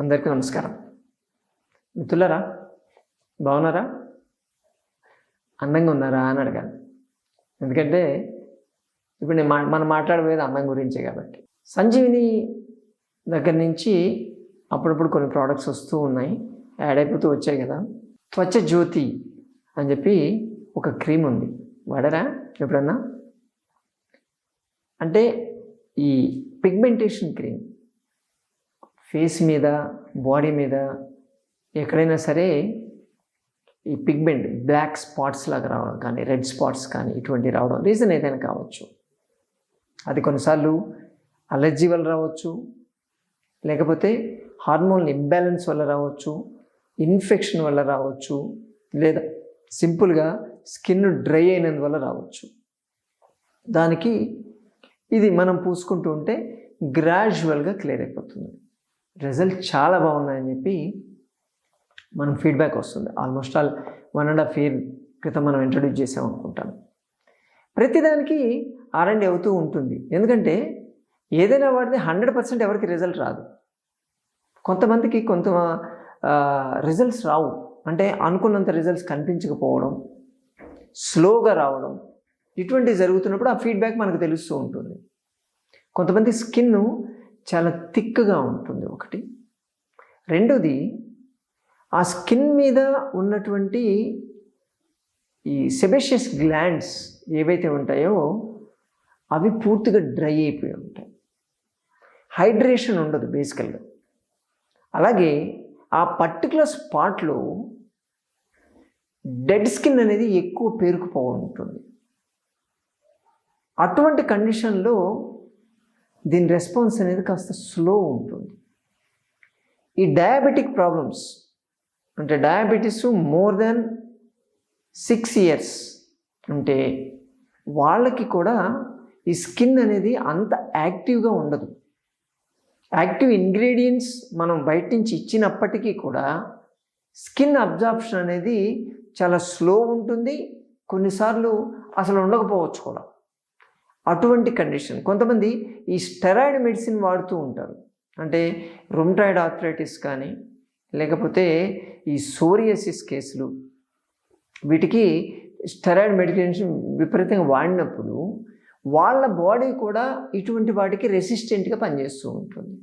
అందరికీ నమస్కారం. మిత్రులరా బాగున్నారా? అందంగా ఉన్నారా అని అడగాలి. ఎందుకంటే ఇప్పుడు నేను మా మనం మాట్లాడబోయేది అందం గురించే కాబట్టి. సంజీవిని దగ్గర నుంచి అప్పుడప్పుడు కొన్ని ప్రోడక్ట్స్ వస్తూ ఉన్నాయి. యాడ్ అయిపోతూ వచ్చాయి కదా. త్వచ జ్యోతి అని చెప్పి ఒక క్రీమ్ ఉంది. వాడరా ఎప్పుడన్నా? అంటే ఈ పిగ్మెంటేషన్ క్రీమ్ ఫేస్ మీద బాడీ మీద ఎక్కడైనా సరే ఈ పిగ్మెంట్ బ్లాక్ స్పాట్స్ లాగా రావడం కానీ రెడ్ స్పాట్స్ కానీ ఇటువంటి రావడం రీజన్ ఏదైనా కావచ్చు. అది కొన్నిసార్లు అలర్జీ వల్ల రావచ్చు లేకపోతే హార్మోన్ ఇంబ్యాలెన్స్ వల్ల రావచ్చు ఇన్ఫెక్షన్ వల్ల రావచ్చు లేదా సింపుల్గా స్కిన్ డ్రై అయినందువల్ల రావచ్చు. దానికి ఇది మనం పూసుకుంటూ ఉంటే గ్రాడ్యువల్గా క్లియర్ అయిపోతుంది. రిజల్ట్ చాలా బాగున్నాయని చెప్పి మనం ఫీడ్బ్యాక్ వస్తుంది. Almost all one and half year క్రితం మనం ఇంట్రడ్యూస్ చేసాం అనుకుంటాను. ప్రతిదానికి ఆర్ అండ్ అవుతూ ఉంటుంది. ఎందుకంటే ఏదైనా వాడితే హండ్రెడ్ పర్సెంట్ ఎవరికి రిజల్ట్ రాదు. కొంతమందికి కొంత రిజల్ట్స్ రావు. అంటే అనుకున్నంత రిజల్ట్స్ కనిపించకపోవడం స్లోగా రావడం ఇటువంటివి జరుగుతున్నప్పుడు ఆ ఫీడ్బ్యాక్ మనకు తెలుస్తూ ఉంటుంది. కొంతమంది స్కిన్ చాలా థిక్గా ఉంటుంది ఒకటి. రెండోది ఆ స్కిన్ మీద ఉన్నటువంటి ఈ సెబేషియస్ గ్లాండ్స్ ఏవైతే ఉంటాయో అవి పూర్తిగా డ్రై అయిపోయి ఉంటాయి. హైడ్రేషన్ ఉండదు బేసికల్గా. అలాగే ఆ పర్టికులర్ స్పాట్లో డెడ్ స్కిన్ అనేది ఎక్కువ పేరుకుపో ఉంటుంది. అటువంటి కండిషన్లో దీని రెస్పాన్స్ అనేది కాస్త స్లో ఉంటుంది. ఈ డయాబెటిక్ ప్రాబ్లమ్స్ అంటే diabetes more than six years అంటే వాళ్ళకి కూడా ఈ స్కిన్ అనేది అంత యాక్టివ్గా ఉండదు. యాక్టివ్ ఇంగ్రీడియంట్స్ మనం బయట నుంచి ఇచ్చినప్పటికీ కూడా స్కిన్ అబ్జార్ప్షన్ అనేది చాలా స్లో ఉంటుంది. కొన్నిసార్లు అసలు ఉండకపోవచ్చు కూడా. అటువంటి కండిషన్. కొంతమంది ఈ స్టెరాయిడ్ మెడిసిన్ వాడుతూ ఉంటారు. అంటే రొమ్టాయిడ్ ఆర్థరైటిస్ కానీ లేకపోతే ఈ సోరియాసిస్ కేసులు వీటికి స్టెరాయిడ్ మెడికేషన్ విపరీతంగా వాడినప్పుడు వాళ్ళ బాడీ కూడా ఇటువంటి వాటికి రెసిస్టెంట్గా పనిచేస్తూ ఉంటుంది.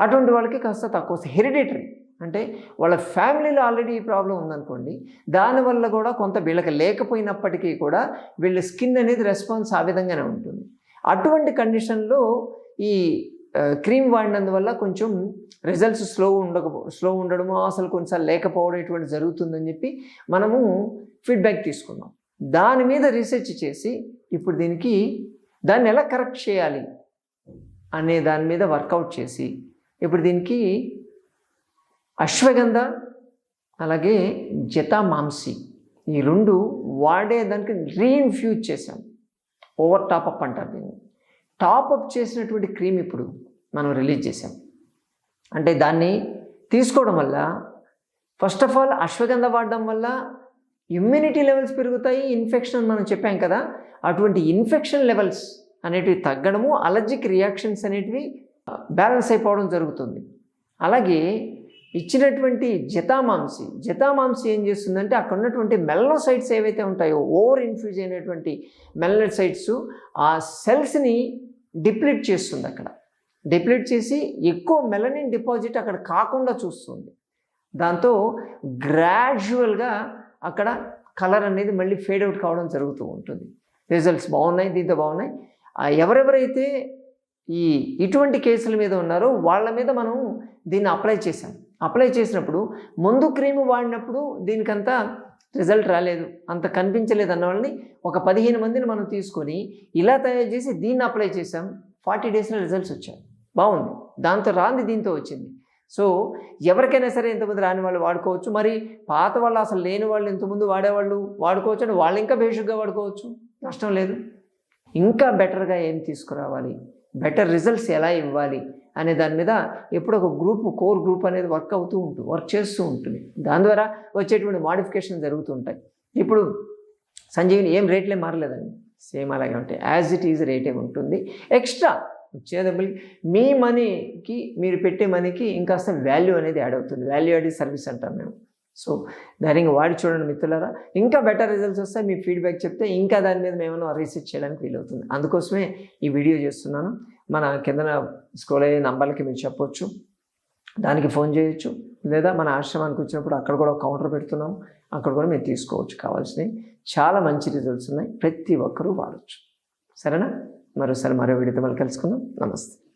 అటువంటి వాళ్ళకి కాస్త తక్కువ హెరిడేటరీ. అంటే వాళ్ళ ఫ్యామిలీలో ఆల్రెడీ ఈ ప్రాబ్లం ఉందనుకోండి దానివల్ల కూడా కొంత వీళ్ళకి లేకపోయినప్పటికీ కూడా వీళ్ళ స్కిన్ అనేది రెస్పాన్స్ ఆ విధంగానే ఉంటుంది. అటువంటి కండిషన్లో ఈ క్రీమ్ వాడినందువల్ల కొంచెం రిజల్ట్స్ స్లో ఉండక స్లో ఉండడము అసలు కొన్నిసార్లు లేకపోవడం ఇటువంటి జరుగుతుందని చెప్పి మనము ఫీడ్బ్యాక్ తీసుకున్నాం. దాని మీద రీసెర్చ్ చేసి ఇప్పుడు దీనికి దాన్ని ఎలా కరెక్ట్ చేయాలి అనే దాని మీద వర్కౌట్ చేసి ఇప్పుడు దీనికి అశ్వగంధ అలాగే జతామాంసి ఈ రెండు వాడేదానికి రీఇన్ఫ్యూజ్ చేసాం ఓవర్ టాపప్ అంటారు దీన్ని. టాపప్ చేసినటువంటి క్రీమ్ ఇప్పుడు మనం రిలీజ్ చేసాం అంటే దాన్ని తీసుకోవడం వల్ల ఫస్ట్ ఆఫ్ ఆల్ అశ్వగంధ వాడడం వల్ల ఇమ్యూనిటీ లెవెల్స్ పెరుగుతాయి ఇన్ఫెక్షన్ అని మనం చెప్పాం కదా అటువంటి ఇన్ఫెక్షన్ లెవెల్స్ అనేటివి తగ్గడము అలర్జిక్ రియాక్షన్స్ అనేటివి బ్యాలెన్స్ అయిపోవడం జరుగుతుంది. అలాగే ఇచ్చినటువంటి జతామాంసి. జతామాంసి ఏం చేస్తుందంటే అక్కడ ఉన్నటువంటి మెల్లనోసైట్స్ ఏవైతే ఉంటాయో ఓవర్ ఇన్ఫ్యూజ్ అయినటువంటి మెల్లనోసైట్స్ ఆ సెల్స్ని డిప్లీట్ చేస్తుంది అక్కడ. డిప్లీట్ చేసి ఎక్కువ మెలనిన్ డిపాజిట్ అక్కడ కాకుండా చూస్తుంది. దాంతో గ్రాడ్యువల్గా అక్కడ కలర్ అనేది మళ్ళీ ఫేడ్ అవుట్ కావడం జరుగుతూ ఉంటుంది. రిజల్ట్స్ బాగున్నాయి దీంతో బాగున్నాయి. ఎవరెవరైతే ఈ ఇటువంటి కేసుల మీద ఉన్నారో వాళ్ళ మీద మనం దీన్ని అప్లై చేశాం. అప్లై చేసినప్పుడు ముందు క్రీమ్ వాడినప్పుడు దీనికంతా రిజల్ట్ రాలేదు. అంత కనిపించలేదు అన్న వాళ్ళని ఒక పదిహేను మందిని మనం తీసుకొని ఇలా తయారు చేసి దీన్ని అప్లై చేసాం ఫార్టీ డేస్లో రిజల్ట్స్ వచ్చాయి. బాగుంది. దాంతో రాంది దీంతో వచ్చింది. సో ఎవరికైనా సరే ఇంతమంది రాని వాళ్ళు వాడుకోవచ్చు. మరి పాత వాళ్ళు అసలు లేని వాళ్ళు ఇంతకుముందు వాడేవాళ్ళు వాడుకోవచ్చు అని వాళ్ళు ఇంకా బేషుగ్గా వాడుకోవచ్చు. నష్టం లేదు. ఇంకా బెటర్గా ఏం తీసుకురావాలి? బెటర్ రిజల్ట్స్ ఎలా ఇవ్వాలి? అనే దాని మీద ఎప్పుడు ఒక గ్రూప్ కోర్ గ్రూప్ అనేది వర్క్ అవుతూ ఉంటుంది వర్క్ చేస్తూ ఉంటుంది. దాని ద్వారా వచ్చేటువంటి మాడిఫికేషన్ జరుగుతూ ఉంటాయి. ఇప్పుడు సంజీవిని ఏం రేట్లే మారలేదండి. సేమ్ అలాగే ఉంటాయి యాజ్ ఇట్ ఈజ్ రేటే ఉంటుంది. ఎక్స్ట్రా వచ్చే మీ మనీకి మీరు పెట్టే మనీకి ఇంకాస్త వాల్యూ అనేది యాడ్ అవుతుంది. వాల్యూ యాడ్ సర్వీస్ అంటాం మేము. సో ధైర్యంగా వాడి చూడండి మిత్రులారా. ఇంకా బెటర్ రిజల్ట్స్ వస్తే మీ ఫీడ్బ్యాక్ చెప్తే ఇంకా దాని మీద మేము రీసెర్చ్ చేయడానికి వీలవుతుంది. అందుకోసమే ఈ వీడియో చేస్తున్నాను. మన కింద స్కూల్ అయ్యే నంబర్లకి మీరు చెప్పొచ్చు. దానికి ఫోన్ చేయొచ్చు. లేదా మన ఆశ్రమానికి వచ్చినప్పుడు అక్కడ కూడా ఒక కౌంటర్ పెడుతున్నాం అక్కడ కూడా మీరు తీసుకోవచ్చు. కావాల్సినవి చాలా మంచి రిజల్ట్స్ ఉన్నాయి. ప్రతి ఒక్కరూ వాడచ్చు. సరేనా? మరోసారి మరో వీడియోతో మళ్ళీ కలుసుకుందాం. నమస్తే.